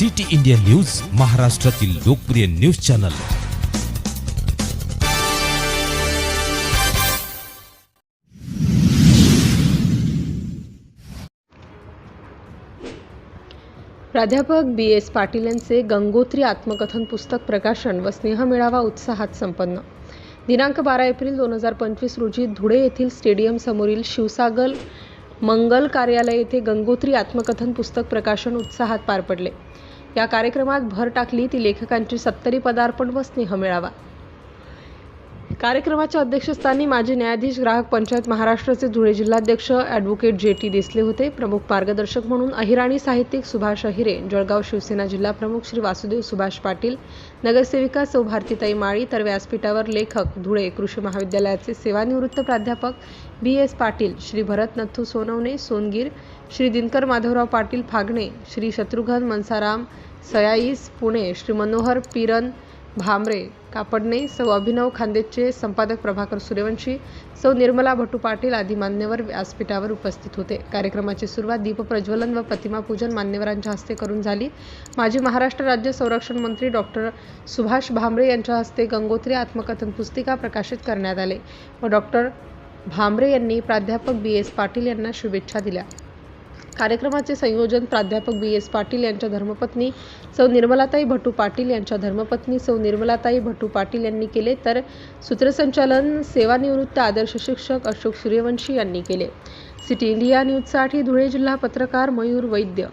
City India news महाराष्ट्रातील लोकप्रिय news channel. प्राध्यापक बी एस पाटील यांचे गंगोत्री आत्मकथन पुस्तक प्रकाशन व स्नेहमेळावा उत्साहात संपन्न. दिनांक बारा एप्रिल दोन हजार पंचवीस रोजी धुळे येथील स्टेडियम समोरील शिवसागर मंगल कार्यालय येथे गंगोत्री आत्मकथन पुस्तक प्रकाशन उत्साहात पार पडले. या कार्यक्रमात भर टाकली ती लेखकांची सत्तरी पदार्पण व स्नेहमेळावा कार्यक्रमाच्या अध्यक्षस्थानी माजी न्यायाधीश ग्राहक पंचायत महाराष्ट्राचे धुळे जिल्हाध्यक्ष ॲडव्होकेट जे टी देसले होते. प्रमुख मार्गदर्शक म्हणून अहिराणी साहित्यिक सुभाष अहिरे जळगाव शिवसेना जिल्हा प्रमुख श्री वासुदेव सुभाष पाटील नगरसेविका सौ भारतीताई माळी तर व्यासपीठावर लेखक धुळे कृषी महाविद्यालयाचे सेवानिवृत्त प्राध्यापक बी एस पाटील श्री भरत नथू सोनवणे सोनगीर श्री दिनकर माधवराव पाटील फागणे श्री शत्रुघ्न मनसाराम सयाईस पुणे श्री मनोहर पिरन भामरे कापडणे सौ अभिनव खांदेचे संपादक प्रभाकर सूर्यवंशी सौ निर्मला भट्टू पाटील आदी मान्यवर व्यासपीठावर उपस्थित होते. कार्यक्रमाची सुरुवात दीपप्रज्वलन व प्रतिमापूजन मान्यवरांच्या हस्ते करून झाली. माजी महाराष्ट्र राज्य संरक्षण मंत्री डॉक्टर सुभाष भामरे यांच्या हस्ते गंगोत्री आत्मकथन पुस्तिका प्रकाशित करण्यात आले व डॉक्टर भामरे यांनी प्राध्यापक बी एस पाटील यांना शुभेच्छा दिल्या. कार्यक्रमाचे संयोजन प्राध्यापक बी एस पाटील यांच्या धर्मपत्नी सौ निर्मलाताई भटू पाटील यांच्या धर्मपत्नी सौ निर्मलाताई भटू पाटील यांनी केले तर सूत्रसंचालन सेवानिवृत्त आदर्श शिक्षक अशोक सूर्यवंशी यांनी केले. सिटी इंडिया न्यूजसाठी धुळे जिल्हा पत्रकार मयूर वैद्य.